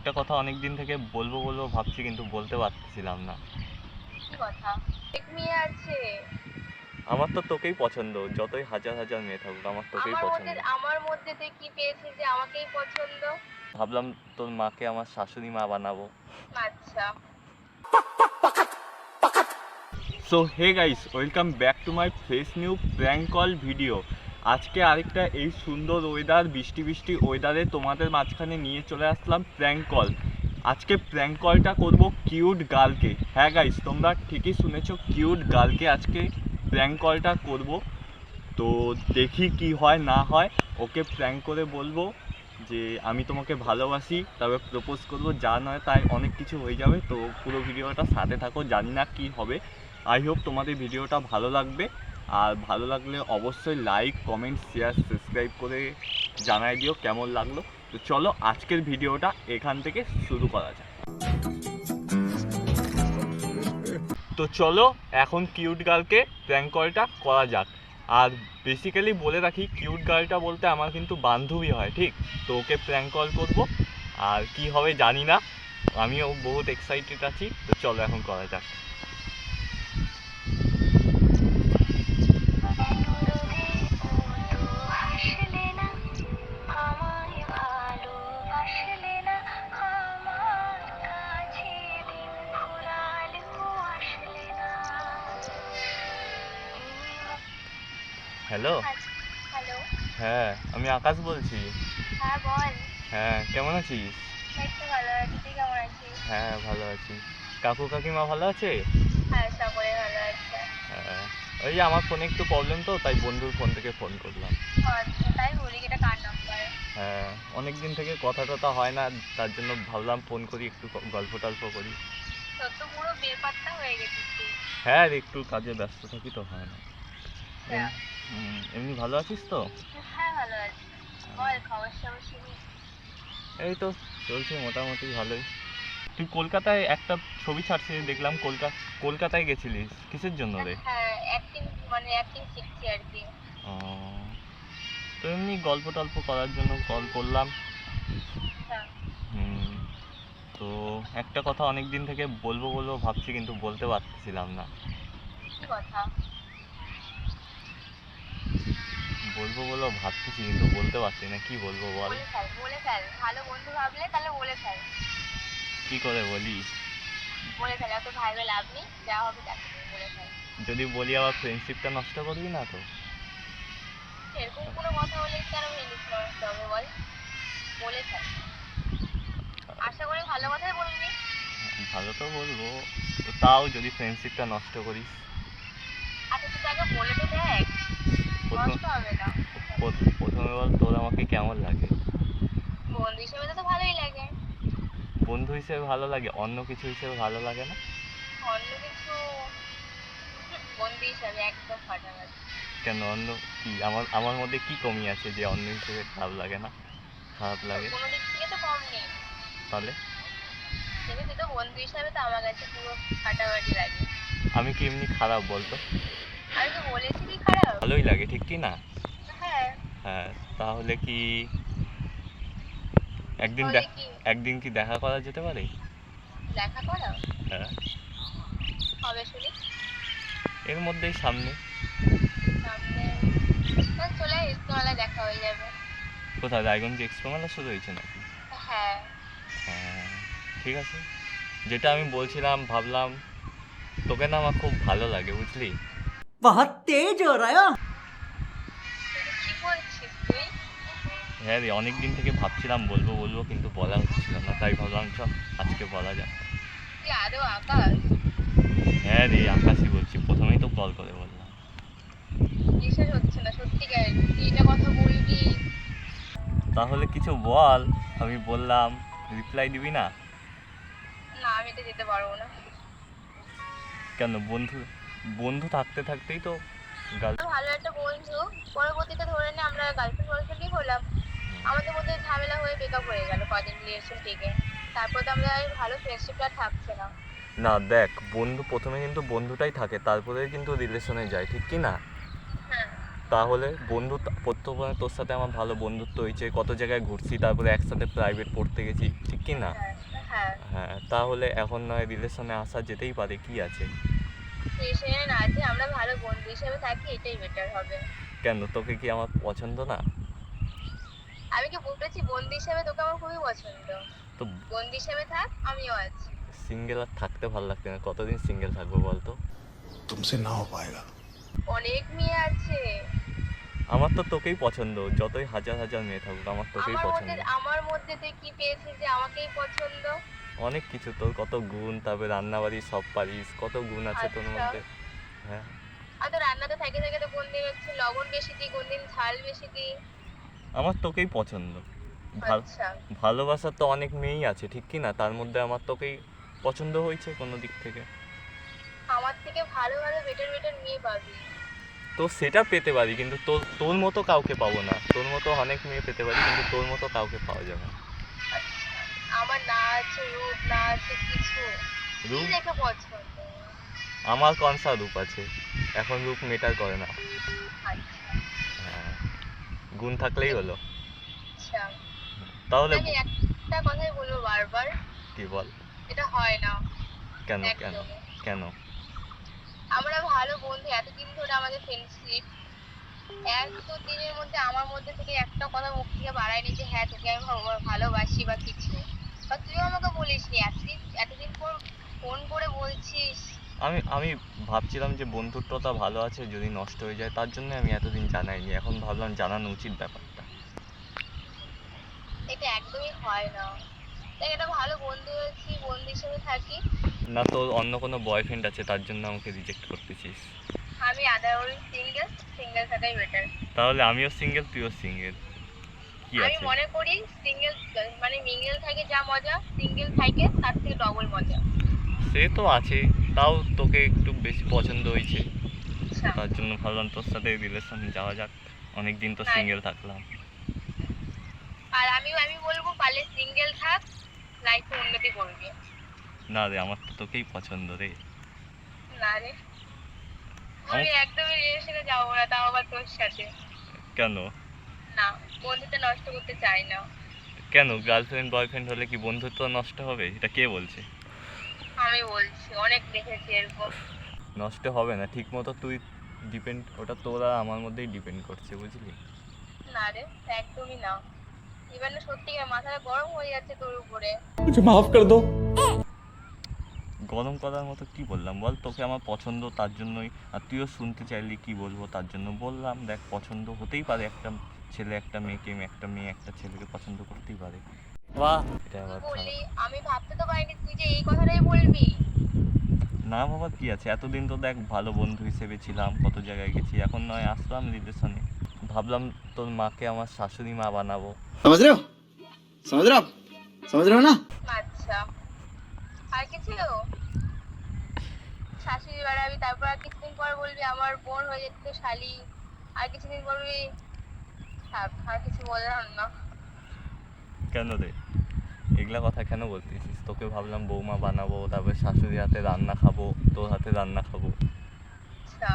একটা কথা অনেক দিন থেকে বলব বলব ভাবছি কিন্তু বলতে পারছিলাম না। কি কথা? এক মেয়ে আছে। আমার তো তোকেই পছন্দ যতই হাজার হাজার মেয়ে থাকুক আমার তোকেই আমার পছন্দ। মধ্যে আমার মধ্যে তুই কি পেয়েছিস যে আমাকেই পছন্দ? ভাবলাম তোর মাকে আমার শাশুড়ি মা বানাবো। আচ্ছা। So hey guys welcome back to my fresh new prank call video আজকে আরেকটা এই সুন্দর ওয়েদার বৃষ্টি বৃষ্টি ওয়েদারে তোমাদের মাঝখানে নিয়ে চলে আসলাম প্র্যাঙ্ক কল আজকে প্র্যাঙ্ক কলটা করব কিউট গার্লকে হ্যাঁ গাইস তোমরা ঠিকই শুনেছো কিউট গার্লকে আজকে প্র্যাঙ্ক কলটা করব। তো দেখি কি হয়, না হয়। ওকে প্র্যাঙ্ক করে বলব যে, আমি তোমাকে ভালোবাসি। তবে প্রপোজ করব, যা নয় তাই অনেক কিছু হয়ে যাবে। তো পুরো ভিডিওটা সাথে থাকো, জানি না কি হবে। আই হোপ তোমাদের ভিডিওটা ভালো লাগবে। আর ভালো লাগলে অবশ্যই লাইক কমেন্ট শেয়ার সাবস্ক্রাইব করে জানাই দিও কেমন লাগল। তো চলো আজকের ভিডিওটা এখান থেকে শুরু করা যাক। তো চলো এখন কিউট গার্লকে প্র্যাঙ্ক কলটা করা যাক। আর বেসিক্যালি বলে রাখি কিউট গার্লটা বলতে আমার কিন্তু বান্ধবী হয়, ঠিক? তো ওকে প্র্যাঙ্ক কল করব। আর কি হবে জানি না। আমিও বহুত এক্সাইটেড আছি। তো চলো এখন করা যাক। হ্যালো? হ্যালো। হ্যাঁ আমি আকাশ বলছি। হ্যাঁ বল। হ্যাঁ কেমন আছিস? ভালো আছি তুই কেমন আছিস? হ্যাঁ ভালো আছি। কাকু কাকিমা ভালো আছে? হ্যাঁ সকলে ভালো আছে। হ্যাঁ ওই যে আমার ফোনে একটু প্রবলেম তো তাই বন্ধুর ফোন থেকে ফোন করলাম। আচ্ছা তাই বলি এটা কার নাম্বার হ্যাঁ অনেক দিন থেকে কথা টথা হয় না তার জন্য ভাবলাম ফোন করি একটু গল্প টল্প করি। তো পুরো বেপাত্তা হয়ে গেছিস হ্যাঁ একটু কাজে ব্যস্ত থাকি তো হয় না। এমনি ভালো আছিস তো? হ্যাঁ ভালো আছি। বল খবর সবর শুনি। এই তো চলছে মোটামুটি ভালোই। তুই কলকাতায় একটা ছবি ছাড়ছিস দেখলাম কলকাতা কলকাতায় গেছিলিস। কিসের জন্য রে? হ্যাঁ অ্যাক্টিং মানে অ্যাক্টিং শিখছি আর কি। ও, তো এমনি গল্প টল্প করার জন্য কল করলাম। হ্যাঁ। হুম, তো একটা কথা অনেক দিন থেকে বলব বলব ভাবছি কিন্তু বলতে পারছিলাম না। কি কথা? বলব বলব ভাবতেছি কিন্তু বলতে পারছি না। কি বলব বল? বলে ফেল বলে ফেল। ভালো বন্ধু ভাবলে তাহলে বলে ফেল। কি করে বলি? বলে ফেল এত ভাইবে লাভ নেই। যা হবে যাবে, বলে ফেল। যদি বলি আবার ফ্রেন্ডশিপটা নষ্ট করবি না তো? এরকম কোনো কথা বলে কেন ফিলিংস নষ্ট হবে বল। বলে ফেল। আশা করি ভালো কথাই বলবি। ভালো তো বলব। তো তাও যদি ফ্রেন্ডশিপটা নষ্ট করিস? আচ্ছা তুই আগে বলে তো দেখ। প্রথম বল তোর আমাকে কেমন লাগে? বন্ধু হিসেবে তো ভালোই লাগে। বন্ধু হিসেবে ভালো লাগে? অন্য কিছু হিসেবে ভালো লাগে না? অন্য কিছু বন্ধু হিসেবে একদম ফাটাফাটি কেন অন্য কি? আমার আমার মধ্যে কি কমি আছে যে অন্য হিসেবে খারাপ লাগে না? খারাপ লাগে। কোনো দিক থেকে তো কম নেই। তাহলে? তুই তো বন্ধু হিসাবে তো আমার কাছে পুরো ফাটাফাটি লাগে। আমি কি এমনি খারাপ বলতো? ভালোই লাগে ঠিক কি না? হ্যাঁ। হ্যাঁ তাহলে কি একদিন একদিন কি দেখা করা যেতে পারে? দেখা করো? হ্যাঁ। হবে শুনি। এর মধ্যেই সামনে। সামনে? চলে ইস্তমালা দেখা হয়ে যাবে। কোথায় রায়গঞ্জ এক্সপো মেলা শুরু হয়েছে নাকি? হ্যাঁ। হ্যাঁ ঠিক আছে। যেটা আমি বলছিলাম ভাবলাম তোকে না আমার খুব ভালো লাগে বুঝলি? बहुत तेज हो रहा है কিন্তু কি বলছিস তুই হ্যাঁ রে অনেক দিন থেকে ভাবছিলাম বলবো বলবো কিন্তু বলা হচ্ছিল না তাই ভাবলাম চ আজকে বলা যাক তুই আদৌ আকাশ হ্যাঁ রে আকাশই বলছি প্রথমেই তো কল করে বললাম বিশ্বাস হচ্ছে না সত্যিকার তুই এটা কথা বলবি তাহলে কিছু বল আমি বললাম রিপ্লাই দিবি না না আমি এটা যেতে পারবো না কেন বন্ধু বন্ধু থাকতে থাকতেই তো ভালো একটা বন্ধু। পরবর্তীতে ধরে নে আমরা গার্লফ্রেন্ড বয়ফ্রেন্ডই হলাম। আমাদের মধ্যে ঝামেলা হয়ে ব্রেকআপ হয়ে গেল কদিন রিলেশন থেকে। তারপর তো আমরা ভালো ফ্রেন্ডশিপটা থাকছে না। না দেখ বন্ধু প্রথমে কিন্তু বন্ধুটাই থাকে তারপরে কিন্তু রিলেশনে যায় ঠিক কি না? হ্যাঁ। তাহলে বন্ধু প্রথমে তোর সাথে আমার ভালো বন্ধুত্ব হয়েছে কত জায়গায় ঘুরছি তারপরে একসাথে প্রাইভেট পড়তে গেছি ঠিক কি না? হ্যাঁ হ্যাঁ। হ্যাঁ তাহলে এখন নয় রিলেশনে আসা যেতেই পারে কি আছে? রিলেশনের আছে আমরা ভালো বন্ধু হিসেবে থাকি এটাই বেটার হবে। কেন? তোকে কি আমার পছন্দ না? আমি কি বলতেছি বন্ধু হিসেবে তোকে আমার খুবই পছন্দ। তো বন্ধু হিসেবে থাক আমিও আছি। সিঙ্গেল আর থাকতে ভালো লাগছে না। কতদিন সিঙ্গেল থাকব বলতো? তুমসে না হো পায়েগা অনেক মেয়ে আছে। আমার তো তোকেই পছন্দ। যতই হাজার হাজার মেয়ে থাকুক আমার তোকেই পছন্দ। আমার মধ্যে তুই কি পেয়েছিস যে আমাকেই পছন্দ? অনেক কিছু তোর কত গুণ তারপরে রান্নাবাড়ি সব পারিস কত গুণ আছে তোর আচ্ছা। মধ্যে। হ্যাঁ। আর তো রান্নাতে থাকে থাকে তো কোন দিন হচ্ছে লবণ বেশি দিই কোন দিন ঝাল বেশি দিই। আমার তোকেই পছন্দ। আচ্ছা। ভালোবাসার তো অনেক মেয়েই আছে ঠিক কি না? তার মধ্যে আমার তোকেই পছন্দ হয়েছে কোনো দিক থেকে। আমার থেকে ভালো ভালো বেটার বেটার মেয়ে পাবি। তো সেটা পেতে পারি কিন্তু তোর তোর মতো কাউকে পাবো না। তোর মতো অনেক মেয়ে পেতে পারি কিন্তু তোর মতো কাউকে পাওয়া যাবে না। আচ্ছা। আমার না আছে রূপ না আছে কিছু। কি রূপ? দেখে পছন্দ আমার কনসা রূপ আছে। এখন রূপ মেটার করে না। আচ্ছা। হ্যাঁ। গুণ থাকলেই হলো। আচ্ছা। তাহলে একটা কথাই বলব বারবার। কি বল? এটা হয় না। কেন কেন? কেন? আমরা ভালো বন্ধু এতদিন ধরে আমাদের ফ্রেন্ডশিপ এত দিনের মধ্যে আমার মধ্যে থেকে একটা কথা মুখ থেকে বাড়ায়নি যে হ্যাঁ তোকে আমি ভালোবাসি বা কিছু। বা তুইও আমাকে বলিস নি এতদিন এতদিন পর ফোন করে বলছিস। আমি আমি ভাবছিলাম যে বন্ধুত্বটা ভালো আছে যদি নষ্ট হয়ে যায় তার জন্য আমি এতদিন জানাইনি। এখন ভাবলাম জানানো উচিত ব্যাপারটা। এটা একদমই হয় না। তাই এটা ভালো বন্ধু হয়েছি বন্ধু হিসেবে থাকি। না তোর অন্য কোনো বয়ফ্রেন্ড আছে তার জন্য আমাকে রিজেক্ট করতেছিস। আমি আদারওয়াইজ সিঙ্গেল সিঙ্গেল থাকাই বেটার তাহলে আমিও সিঙ্গেল তুইও সিঙ্গেল কি আমি মনে করি সিঙ্গেল মানে মিঙ্গেল থাকে যা মজা সিঙ্গেল থাকে তার থেকে ডবল মজা। সে তো আছে তাও তোকে একটু বেশি পছন্দ হয়েছে। আচ্ছা। তার জন্য ভাবলাম তোর সাথে রিলেশন যাওয়া যাক। অনেক দিন তো সিঙ্গেল থাকলাম। আর আমি আমি বলব পারলে সিঙ্গেল থাক লাইফে উন্নতি করবি না রে আমার তো তোকেই পছন্দ রে। না রে। আমি একদমই রিলেশনে যাব না তাও আবার তোর সাথে। কেন? না। বন্ধুত্ব নষ্ট করতে চাই না। কেন? গার্লফ্রেন্ড বয়ফ্রেন্ড হলে কি বন্ধুত্ব নষ্ট হবে? এটা কে বলছে? আমি বলছি অনেক দেখেছি এরকম। নষ্ট হবে না ঠিক মতো তুই ডিপেন্ড ওটা তোরা আমার মধ্যেই ডিপেন্ড করছে বুঝলি? না রে একদমই না। এবার না সত্যি মাথাটা গরম হয়ে যাচ্ছে তোর উপরে। কিছু মাফ কর দো গরম করার মতো কি বললাম? বল তোকে আমার পছন্দ তার জন্যই। আর তুইও শুনতে চাইলি কি বলব তার জন্য বললাম। দেখ পছন্দ হতেই পারে একটা ছেলে একটা মেয়েকে একটা মেয়ে একটা ছেলেকে পছন্দ করতেই পারে। বাহ। এটা আবার বললি আমি ভাবতে তো পারিনি তুই যে এই কথাটাই বলবি। না বাবা কি আছে? এতদিন তো দেখ ভালো বন্ধু হিসেবে ছিলাম কত জায়গায় গেছি এখন নয় আসলাম রিলেশনে। ভাবলাম তোর মাকে আমার শাশুড়ি মা বানাবো। সমাজ রেও সমাজ না? আচ্ছা। আর কিছু শাশুড়ি বাড়াবি তারপর আর কিছুদিন পর বলবি আমার বোন হয়ে যেত শালি। আর কিছুদিন বলবি আর কিছু বললাম না। কেন রে? এগুলা কথা কেন বলতেছিস? তোকে ভাবলাম বৌমা বানাবো তারপর শাশুড়ি হাতে রান্না খাব তোর হাতে রান্না খাব। আচ্ছা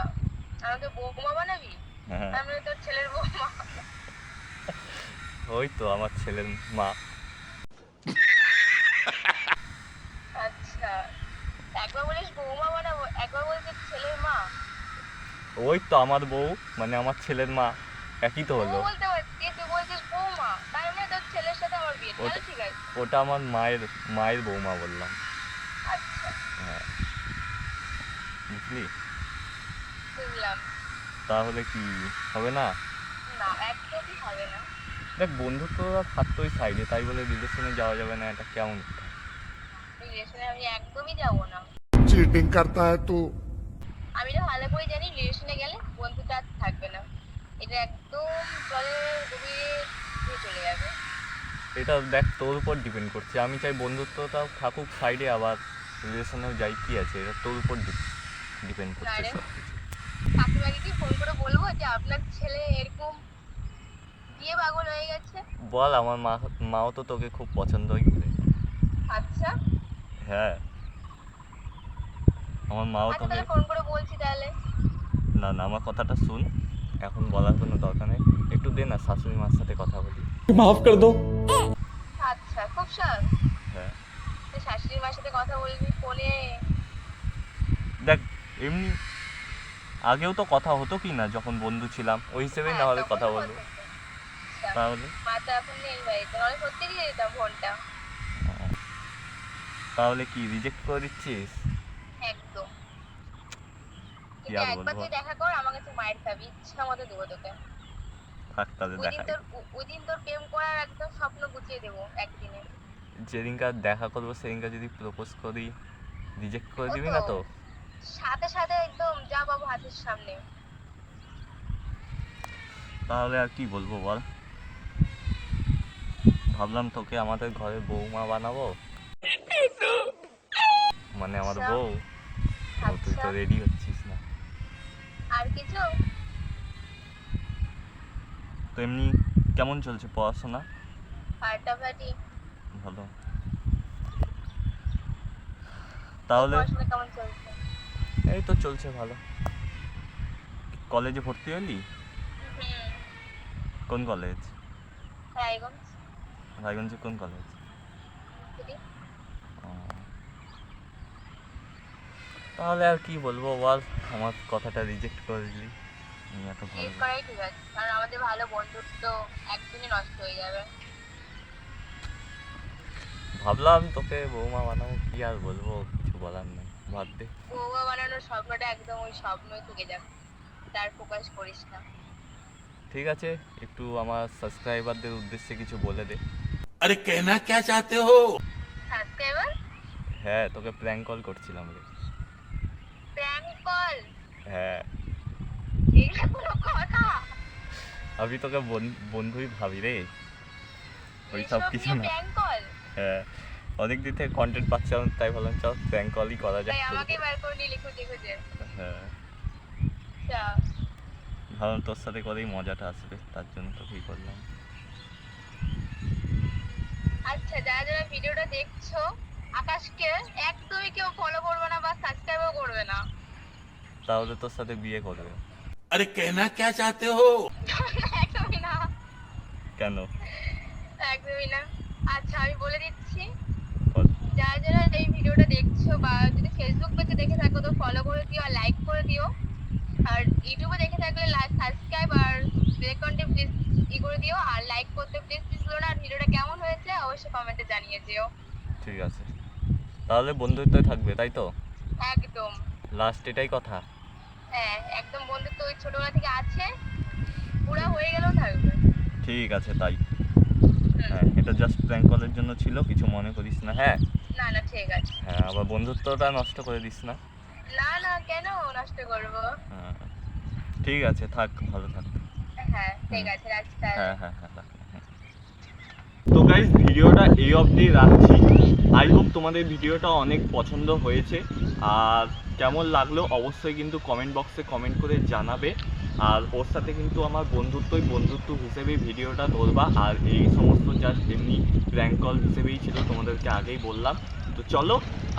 আমাকে বৌমা বানাবি? হ্যাঁ। আমি তোর ছেলের বৌমা। ওই তো আমার ছেলের মা। আচ্ছা একবার বলিস বৌমা বানাবো একবার বলছিস ছেলের মা। ওই তো আমার বউ মানে আমার ছেলের মা। একই তো হলো। বলতে বৌমা মানে তোর ছেলের সাথে আমার ওটা আমার মায়ের মায়ের বৌমা বললাম। আচ্ছা। হ্যাঁ। বুঝলি? তাহলে কি হবে না? দেখ বন্ধুত্ব আর থাকতো ওই সাইডে তাই বলে রিলেশনে যাওয়া যাবে না এটা কেমন? রিলেশনে আমি একদমই যাব না। চিটিং করতা তো। আমি তো ভালো করে জানি রিলেশনে গেলে বন্ধুত্ব আর থাকবে না। এটা একদম জলের গভীরে চলে যাবে। এটা দেখ তোর উপর ডিপেন্ড করছে। আমি চাই বন্ধুত্বটাও থাকুক সাইডে আবার রিলেশনেও যাই কি আছে এটা তোর উপর ডিপেন্ড করছে কাকিমাকে কি ফোন করে বলব যে আপনার ছেলে এরকম বিয়ে পাগল হয়ে গেছে? বল আমার মা মাও তো তোকে খুব পছন্দই করে। আচ্ছা। হ্যাঁ। আমার মাও আচ্ছা তোকে ফোন করে বলছি তাহলে। না না আমার কথাটা শুন। এখন বলার কোনো দরকার নেই। একটু দে না শাশুড়ি মার সাথে কথা বলি। মাফ করে দাও। আচ্ছা খুব সর হ্যাঁ। সাথে কথা ফোনে। দেখ এমনি আগেও তো কথা হতো কি না যখন বন্ধু ছিলাম ওই হিসেবেই হ্যাঁ, কথা তাহলে? আচ্ছা, এখন নেই ভাই তাহলে ফোনটা? তাহলে কি রিজেক্ট করে দিচ্ছিস? কি আর একবার বলব? তুই দেখা কর আমার কাছে মায়ের খাবি ইচ্ছা মতো দেবো তোকে। থাক তাহলে ও- ওই দিন তোর প্রেম করার একদম স্বপ্ন গুছিয়ে দেবো একদিনে। যেদিনকার দেখা করব সেদিনকার যদি প্রপোজ করি রিজেক্ট করে দিবি না তো? সাথে সাথে একদম যা পাবো হাতের সামনে। তাহলে আর কি বলব বল? ভাবলাম তোকে আমাদের ঘরে বৌমা বানাবো। মানে আমার আচ্ছা। বউ তুই তো আচ্ছা। রেডি হচ্ছিস। না আর কিছু? তো এমনি কেমন চলছে পড়াশোনা? ফাটাফাটি। ভালো। তাহলে পড়াশোনা কেমন চলছে? এই তো চলছে ভালো। কলেজে ভর্তি হলি? কোন কলেজ? রায়গঞ্জ। রায়গঞ্জে কোন কলেজ দিদি ও। তাহলে আর কি বলব বল আমার কথাটা রিজেক্ট করে দিলি। এত ভালো ঠিক আছে কারণ আমাদের ভালো বন্ধুত্ব একদিনই নষ্ট হয়ে যাবে। ভাবলাম তোকে বৌমা বানাবো কি আর বলব কিছু বলার নেই ভাব দে। বৌমা বানানোর স্বপ্নটা একদম ওই স্বপ্নই থেকে যাক তার প্রকাশ করিস না। ঠিক আছে একটু আমার সাবস্ক্রাইবারদের উদ্দেশ্যে কিছু বলে দে। আরে কেনা কে চাতে হো? সাবস্ক্রাইবার হ্যাঁ তোকে প্র্যাঙ্ক কল করছিলাম রে। কল হ্যাঁ। এগুলো কোনো কথা। আমি তোকে বন্ধুই ভাবি রে। ওইসব কিছু না। হ্যাঁ। অনেক দিন থেকে কন্টেন্ট পাচ্ছিলাম তাই ভাবলাম চল প্র্যাঙ্ক কলই করা যায় আমাকে বার করে নিলি খুঁজে খুঁজে। হ্যাঁ। আচ্ছা। ভাবলাম তোর সাথে করেই মজাটা আসবে তার জন্য তোকেই করলাম। আচ্ছা যারা যারা ভিডিওটা দেখছ আকাশকে একদমই কেউ ফলো করবে না বা সাবস্ক্রাইবও করবে না। তাহলে তোর সাথে বিয়ে করবে। আরে কেনা কে চাতে হো? একদমই না। কেন? একদমই না। আচ্ছা আমি বলে দিচ্ছি। যারা যারা এই ভিডিওটা দেখছ বা যদি ফেসবুক পেজে দেখে থাকো তো ফলো করে দিও আর লাইক করে দিও। আর ইউটিউবে দেখে থাকলে লাইক সাবস্ক্রাইব আর বেলকনটি প্লিজ ই করে দিও। আর লাইক করতে প্লিজ প্লিজ না। আর ভিডিওটা কেমন হয়েছে অবশ্যই কমেন্টে জানিয়ে দিও। ঠিক আছে। তাহলে বন্ধুত্বই থাকবে তাই তো? একদম। লাস্ট এটাই কথা। হ্যাঁ একদম বন্ধুত্ব ওই ছোটবেলা থেকে আছে। পুরা হয়ে গেলেও থাকবে ঠিক আছে তাই। হ্যাঁ এটা জাস্ট প্র্যাঙ্ক কলের জন্য ছিল কিছু মনে করিস না হ্যাঁ? না না ঠিক আছে। হ্যাঁ আবার বন্ধুত্বটা নষ্ট করে দিস না। না না কেন নষ্ট করব? হ্যাঁ ঠিক আছে থাক ভালো থাক। হ্যাঁ ঠিক আছে রাখছি হ্যাঁ হ্যাঁ হ্যাঁ। তো গাইজ ভিডিওটা এই অবধি রাখছি। আই হোপ তোমাদের ভিডিওটা অনেক পছন্দ হয়েছে। আর কেমন লাগল অবশ্যই কিন্তু কমেন্ট বক্সে কমেন্ট করে জানাবে। আর ওর সাথে কিন্তু আমার বন্ধুত্বই বন্ধুত্ব হিসেবে ভিডিওটা ধরবা। আর এই সমস্ত জাস্ট এমনি প্র্যাঙ্ক কল হিসেবেই ছিল তোমাদেরকে আগেই বললাম। তো চলো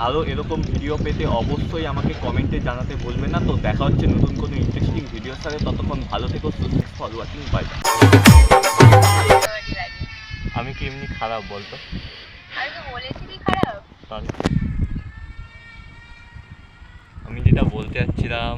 আরও এরকম ভিডিও পেতে অবশ্যই আমাকে কমেন্টে জানাতে ভুলবে না। তো দেখা হচ্ছে নতুন কোনো ইন্টারেস্টিং ভিডিওর সাথে। ততক্ষণ ভালো থেকো সুস্থ ফর ওয়াচিং বাই আমি কি এমনি খারাপ বলতো? আমি তো বলেছি খারাপ? আমি যেটা বলতে চাচ্ছিলাম।